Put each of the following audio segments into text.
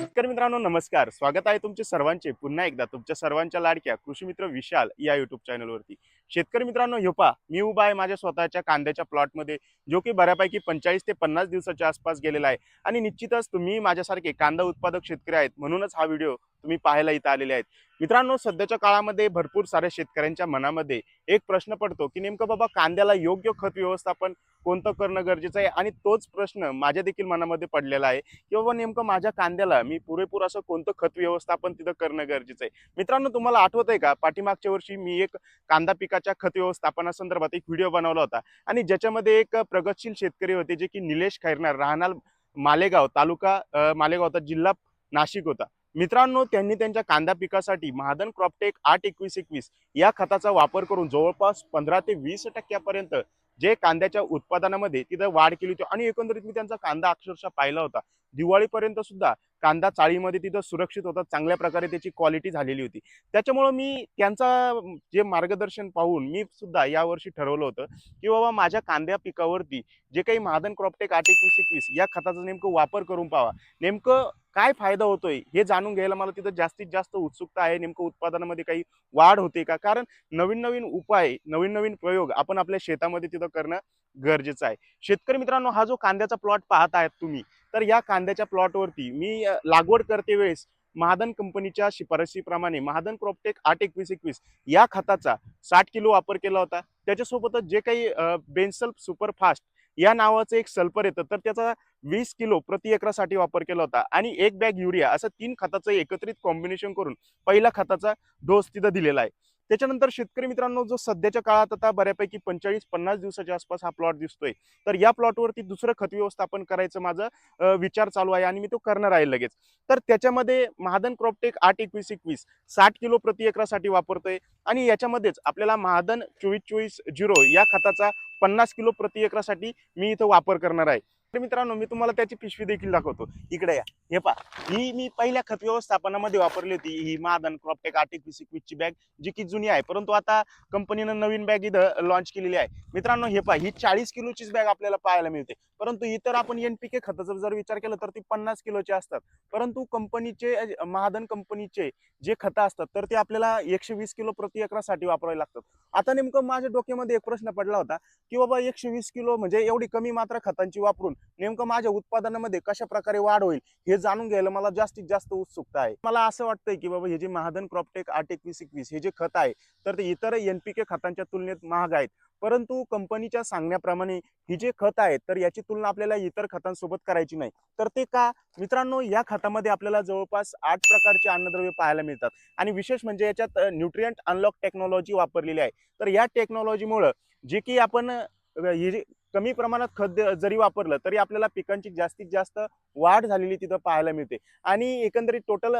शेतकरी मित्रांनो नमस्कार. स्वागत आहे तुमचे सर्वांचे. पुन्हा एकदा तुमच्या सर्वांच्या लाडक्या कृषी मित्र विशाल या युट्यूब चॅनलवरती शेतकरी मित्रांनो ह्योपा मी उभा आहे माझ्या स्वतःच्या कांद्याच्या प्लॉटमध्ये जो की बऱ्यापैकी पंचेचाळीस ते पन्नास दिवसाच्या आसपास गेलेला आहे. आणि निश्चितच तुम्ही माझ्यासारखे कांदा उत्पादक शेतकरी आहेत. म्हणूनच हा व्हिडिओ तुम्ही पाहायला इथं आलेले आहेत. मित्रांनो सध्याच्या काळामध्ये भरपूर साऱ्या शेतकऱ्यांच्या मनामध्ये एक प्रश्न पडतो की नेमकं बाबा कांद्याला योग्य खत व्यवस्थापन कोणतं करणं गरजेचं आहे? आणि तोच प्रश्न माझ्या देखील मनामध्ये पडलेला आहे की बाबा नेमकं माझ्या कांद्याला मी पुरेपूर असं कोणतं खत व्यवस्थापन तिथं करणं गरजेचं आहे? मित्रांनो तुम्हाला आठवत आहे का? पाठीमागच्या वर्षी मी एक कांदा पिकाच्या खत व्यवस्थापनासंदर्भात एक व्हिडिओ बनवला होता. आणि ज्याच्यामध्ये एक प्रगतशील शेतकरी होते जे की निलेश खैरनार राहणार मालेगाव तालुका मालेगाव मालेगावचा जिल्हा नाशिक होता. मित्रांनो त्यांनी त्यांच्या कांदा पिकासाठी महादन क्रॉपटेक आठ एकवीस एकवीस या खताचा वापर करून जवळपास पंधरा ते वीस टक्क्यापर्यंत जे कांद्याच्या उत्पादनामध्ये तिथं वाढ केली होती आणि एकंदरीत मी त्यांचा कांदा अक्षरशः पाहिला होता. दिवाळीपर्यंत सुद्धा कांदा चाळीमध्ये तिथं सुरक्षित होता चांगल्या प्रकारे त्याची क्वालिटी झालेली होती. त्याच्यामुळं मी त्यांचा जे मार्गदर्शन पाहून मी सुद्धा यावर्षी ठरवलं होतं की बाबा माझ्या कांद्या पिकावरती जे काही महादन क्रॉपटेक आठ एकवीस एकवीस या खताचा नेमकं वापर करून पावा. नेमकं काय फायदा होतोय? हे जाणून घ्यायला मला तिथं जास्तीत जास्त उत्सुकता आहे. नेमकं उत्पादनामध्ये काही वाढ होते का? कारण नवीन नवीन उपाय नवीन नवीन प्रयोग आपण आपल्या शेतामध्ये तिथं करणं गरजेचं आहे. शेतकरी मित्रांनो हा जो कांद्याचा प्लॉट पाहत आहात तुम्ही तर या कांद्याच्या प्लॉटवरती मी लागवड करते वेळेस महादन कंपनीच्या शिफारशीप्रमाणे महादन क्रॉपटेक आठ एकवीस एकवीस या खताचा साठ किलो वापर केला होता. त्याच्यासोबतच जे काही बेन्सल सुपरफास्ट या नावाचं एक सल्फर येतं. तर त्याचा वीस किलो प्रति एकरासाठी वापर केला होता. आणि एक बॅग युरिया असं तीन खताचं एकत्रित कॉम्बिनेशन करून पहिला खताचा डोस तिथं दिलेला आहे. त्याच्यानंतर शेतकरी मित्रांनो जो सध्याच्या काळात आता बऱ्यापैकी पंचेचाळीस पन्नास दिवसाच्या आसपास हा प्लॉट दिसतोय. तर या प्लॉटवरती दुसरं खत व्यवस्थापन करायचं माझं विचार चालू आहे आणि मी तो करणार आहे लगेच. तर त्याच्यामध्ये महादन क्रॉपटेक आठ एकवीस एकवीस साठ किलो प्रति एकरासाठी वापरतोय आणि याच्यामध्येच आपल्याला महादन चोवीस चोवीस झिरो या खताचा पन्नास किलो प्रति एकरासाठी मी इथं वापर करणार आहे. तर मित्रांनो मी तुम्हाला त्याची पिशवी देखील दाखवतो. इकडे या. हे पा ही मी पहिल्या खत व्यवस्थापनामध्ये वापरली होती. ही महादन क्रॉपटेक आठ एकवीस बॅग जी की जुनी आहे. परंतु आता कंपनीनं नवीन बॅग इथं लॉन्च केलेली आहे. मित्रांनो हे पा ही चाळीस किलोचीच बॅग आपल्याला पाहायला मिळते. परंतु इतर आपण एनपीके खताचा जर विचार केला तर ती पन्नास किलोचे असतात. परंतु कंपनीचे महाधन महादन कंपनीचे जे खतं असतात तर ते आपल्याला एकशे वीस किलो प्रति एकरासाठी वापरावे लागतात. आता नेमकं माझ्या डोक्यामध्ये एक प्रश्न पडला होता की बाबा एकशे वीस किलो म्हणजे एवढी कमी मात्रा खतांची वापरून नेमकं माझ्या उत्पादनामध्ये कशा प्रकारे वाढ होईल हे जाणून घ्यायला मला जास्तीत जास्त उत्सुकता आहे. मला असं वाटतंय की बाबा हे जे महाधन क्रॉपटेक आठ एकवीस एकवीस हे जे खत आहे तर ते इतर एनपीके खतांच्या तुलनेत महाग आहेत. परंतु कंपनीच्या सांगण्याप्रमाणे ही जे खत आहेत तर याची तुलना आपल्याला इतर खतांसोबत करायची नाही. तर ते का? मित्रांनो या खतामध्ये आपल्याला जवळपास आठ प्रकारचे अन्नद्रव्य पाहायला मिळतात. आणि विशेष म्हणजे याच्यात न्यूट्रियंट अनलॉक टेक्नॉलॉजी वापरलेली आहे. तर या टेक्नॉलॉजीमुळं जे की आपण हे जे कमी प्रमाणात खत जरी वापरलं तरी आपल्याला पिकांची जास्तीत जास्त वाढ झालेली तिथं पाहायला मिळते. आणि एकंदरीत टोटल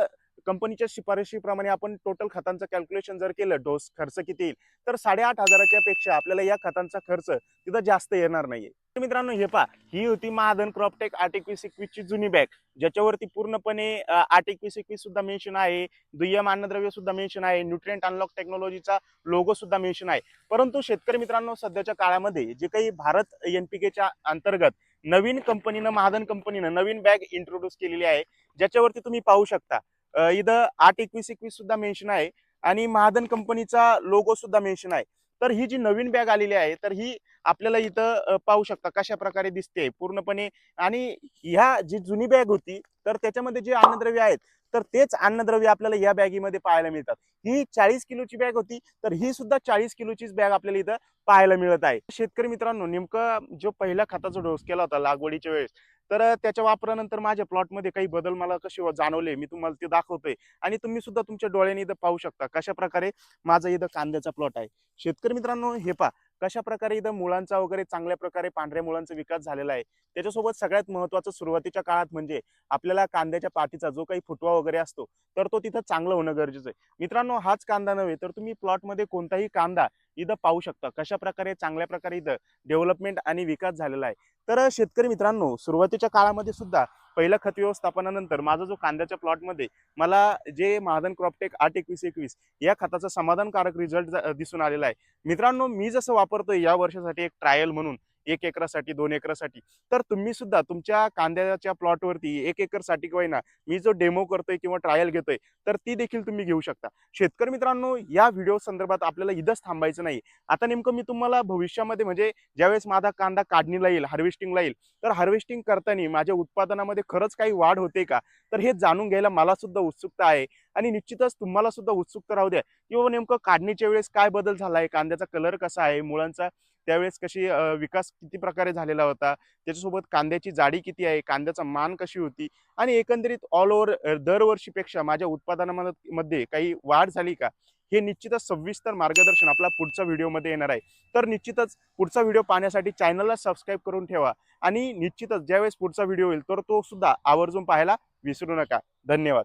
कंपनीच्या शिफारशीप्रमाणे आपण टोटल खतांचं कॅल्क्युलेशन जर केलं डोस खर्च किती येईल तर साडेआठ हजाराच्या पेक्षा आपल्याला या खतांचा खर्च तिथं जास्त येणार नाहीये. आहे मित्रांनो हे पा ही होती महाधन क्रॉपटेक आठ एकवीस एकवीसची जुनी बॅग ज्याच्यावरती पूर्णपणे अ, आठ एकवीस एकवीस सुद्धा मेन्शन आहे. दुय्यम अन्नद्रव्य सुद्धा मेन्शन आहे. न्यूट्रिएंट अनलॉक टेक्नॉलॉजीचा लोगो सुद्धा मेन्शन आहे. परंतु शेतकरी मित्रांनो सध्याच्या काळामध्ये जे काही भारत एनपीकेच्या अंतर्गत नवीन कंपनीनं महाधन कंपनीनं नवीन बॅग इंट्रोड्यूस केलेली आहे. ज्याच्यावरती तुम्ही पाहू शकता. इथं आठ एकवीस एकवीस सुद्धा मेन्शन आहे. आणि महाधन कंपनीचा लोगो सुद्धा मेन्शन आहे. तर ही जी नवीन बॅग आलेली आहे तर ही आपल्याला इथं पाहू शकता कशा प्रकारे दिसते पूर्णपणे. आणि ह्या जी जुनी बॅग होती तर त्याच्यामध्ये जे अन्नद्रव्य आहेत तर तेच अन्नद्रव्य आपल्याला या बॅगीमध्ये पाहायला मिळतात. ही चाळीस किलोची बॅग होती तर ही सुद्धा चाळीस किलोचीच बॅग आपल्याला इथं पाहायला मिळत आहे. शेतकरी मित्रांनो नेमकं जो पहिला खताचा डोस केला होता लागवडीच्या वेळेस तर त्याच्या वापरानंतर माझ्या प्लॉटमध्ये काही बदल मला कसे जाणवले मी तुम्हाला ते दाखवतोय. आणि तुम्ही सुद्धा तुमच्या डोळ्याने इथं पाहू शकता कशा प्रकारे माझा इथं कांद्याचा प्लॉट आहे. शेतकरी मित्रांनो हे पा कशा प्रकारे इथं मुळांचा वगैरे चांगल्या प्रकारे पांढऱ्या मुळांचा विकास झालेला आहे. त्याच्यासोबत सगळ्यात महत्वाचं सुरुवातीच्या काळात म्हणजे आपल्याला कांद्याच्या पाठीचा जो काही फुटवा वगैरे असतो तर तो तिथं चांगलं होणं गरजेचं आहे. मित्रांनो हाच कांदा नव्हे तर तुम्ही प्लॉटमध्ये कोणताही कांदा इथं पाहू शकता. कशा प्रकारे चांगल्या प्रकारे इथं डेव्हलपमेंट आणि विकास झालेला आहे. तर शेतकरी मित्रांनो सुरुवातीच्या काळामध्ये सुद्धा पहिलं खत व्यवस्थापनानंतर माझा जो कांद्याच्या प्लॉटमध्ये मला जे महादन क्रॉपटेक आठ एकवीस एकवीस या खताचा समाधानकारक रिझल्ट दिसून आलेला आहे. मित्रांनो मी जसं वापरतोय या वर्षासाठी एक ट्रायल म्हणून एक एकरासाठी दोन एकरासाठी. तर तुम्ही सुद्धा तुमच्या कांद्याच्या प्लॉटवरती एक एकरसाठी किंवा ना मी जो डेमो करतोय किंवा ट्रायल घेतोय तर ती देखील तुम्ही घेऊ शकता. शेतकरी मित्रांनो या व्हिडिओ संदर्भात आपल्याला इथंच थांबायचं नाही. आता नेमकं मी तुम्हाला भविष्यामध्ये म्हणजे ज्यावेळेस माझा कांदा काढणीला येईल हार्वेस्टिंगला येईल तर हार्वेस्टिंग करताना माझ्या उत्पादनामध्ये खरंच काही वाढ होते का? तर हे जाणून घ्यायला मला सुद्धा उत्सुकता आहे. आणि निश्चितच तुम्हाला सुद्धा उत्सुकता राहू द्या किंवा नेमकं काढणीच्या वेळेस काय बदल झाला आहे कांद्याचा कलर कसा आहे? मुळांचा त्यावेळेस कशी विकास किती प्रकारे झालेला होता त्याच्यासोबत कांद्याची जाडी किती आहे कांद्याचा मान कशी होती आणि एकंदरीत ऑल ओव्हर दरवर्षीपेक्षा माझ्या उत्पादनामध्ये मध्ये काही वाढ झाली का हे निश्चितच सविस्तर मार्गदर्शन आपला पुढचा व्हिडिओमध्ये येणार आहे. तर निश्चितच पुढचा व्हिडिओ पाहण्यासाठी चॅनलला सबस्क्राईब करून ठेवा आणि निश्चितच ज्यावेळेस पुढचा व्हिडिओ येईल तर तो सुद्धा आवर्जून पाहायला विसरू नका. धन्यवाद.